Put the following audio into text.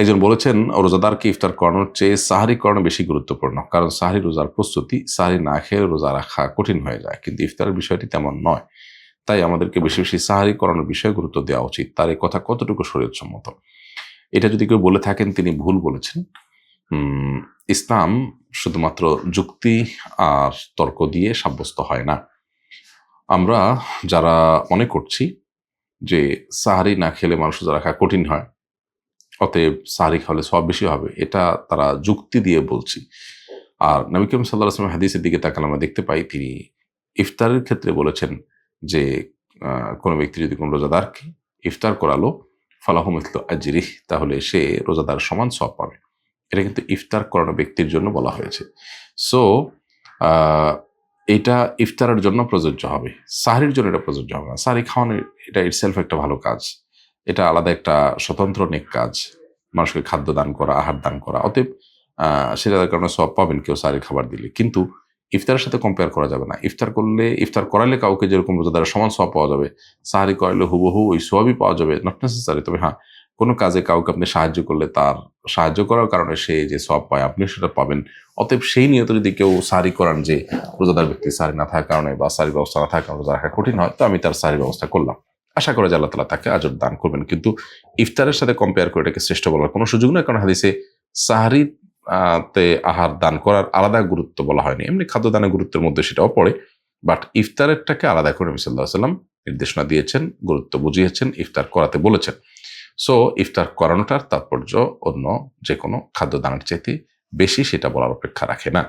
একজন বলেছেন, রোজাদারকে ইফতার করানোর চেয়ে সাহারি করানো বেশি গুরুত্বপূর্ণ। কারণ সাহারি রোজার প্রস্তুতি, সাহারি না খেয়ে রোজা রাখা কঠিন হয়ে যায়। কিন্তু ইফতারের বিষয়টি তেমন নয়। তাই আমাদেরকে বেশি বেশি সাহারি করানোর বিষয়ে গুরুত্ব দেওয়া উচিত। তার এই কথা কতটুকু শরীরসম্মত? এটা যদি কেউ বলে থাকেন, তিনি ভুল বলেছেন। ইসলাম শুধুমাত্র যুক্তি আর তর্ক দিয়ে সাব্যস্ত হয় না। আমরা যারা মনে করছি যে সাহারি না খেলে মানুষ রাখা কঠিন হয় অতএব সাহারি খাওয়ালে সব বেশি হবে। এটা তারা যুক্তি দিয়ে বলছি। আর নবী করিম সাল্লাহ আসলাম হাদিসের দিকে তাকালে আমরা দেখতে পাই, তিনি ইফতারের ক্ষেত্রে বলেছেন যে কোনো ব্যক্তি যদি কোনো রোজাদারকে ইফতার করালো ফালাহম ইতল আজরিহ, তাহলে সে রোজাদার সমান সব পাবে। এটা কিন্তু ইফতার করানো ব্যক্তির জন্য বলা হয়েছে। সো এটা ইফতারের জন্য প্রযোজ্য হবে। সাহারির জন্য এটা প্রযোজ্য হবে না। সাহারি খাওয়ানো, এটা ইটসেলফ একটা ভালো কাজ। এটা আলাদা একটা স্বতন্ত্র নেক কাজ। মানুষকে খাদ্য দান করা, আহার দান করা। অতএব সেটার কারণে সব পাবেন কেউ সাহারি খাবার দিলে। কিন্তু ইফতারের সাথে কম্পেয়ার করা যাবে না। ইফতার করলে, ইফতার করালে কাউকে যেরকম রোজাদারের সমান সব পাওয়া যাবে। সাহারি করালে হুবহু ওই সবই পাওয়া যাবে। নট নেসেসারি তবে হ্যাঁ কোনো কাজে কাউকে আপনি সাহায্য করলে তার সাহায্য করার কারণে সে যে সব পায় আপনি সেটা পাবেন। অতএব সেই নিয়ত যদি কেউ সারি করান যে রোজাদার ব্যক্তি সারি না থাকার কারণে বা সারি ব্যবস্থা না থাকার কারণে রোজা রাখা কঠিন হয়, তো আমি তার সারি ব্যবস্থা করলাম। আশা করে যে আল্লাহ তালা তাকে আজর দান করবেন। কিন্তু ইফতারের সাথে কম্পেয়ার করে এটাকে শ্রেষ্ঠ বলার কোনো সুযোগ নয় কারণ হাদিসে সাহারি তে আহার দান করার আলাদা গুরুত্ব বলা হয়নি। এমনি খাদ্য দানের গুরুত্বের মধ্যে সেটাও পড়ে বাট ইফতারেরটাকে আলাদা করে নবী সাল্লাহ সাল্লাম নির্দেশনা দিয়েছেন, গুরুত্ব বুঝিয়েছেন, ইফতার করাতে বলেছেন। সো ইফতার করানোটার তাৎপর্য অন্য যে কোনো খাদ্য দানের চাইতে বেশি সেটা বলার অপেক্ষা রাখে না।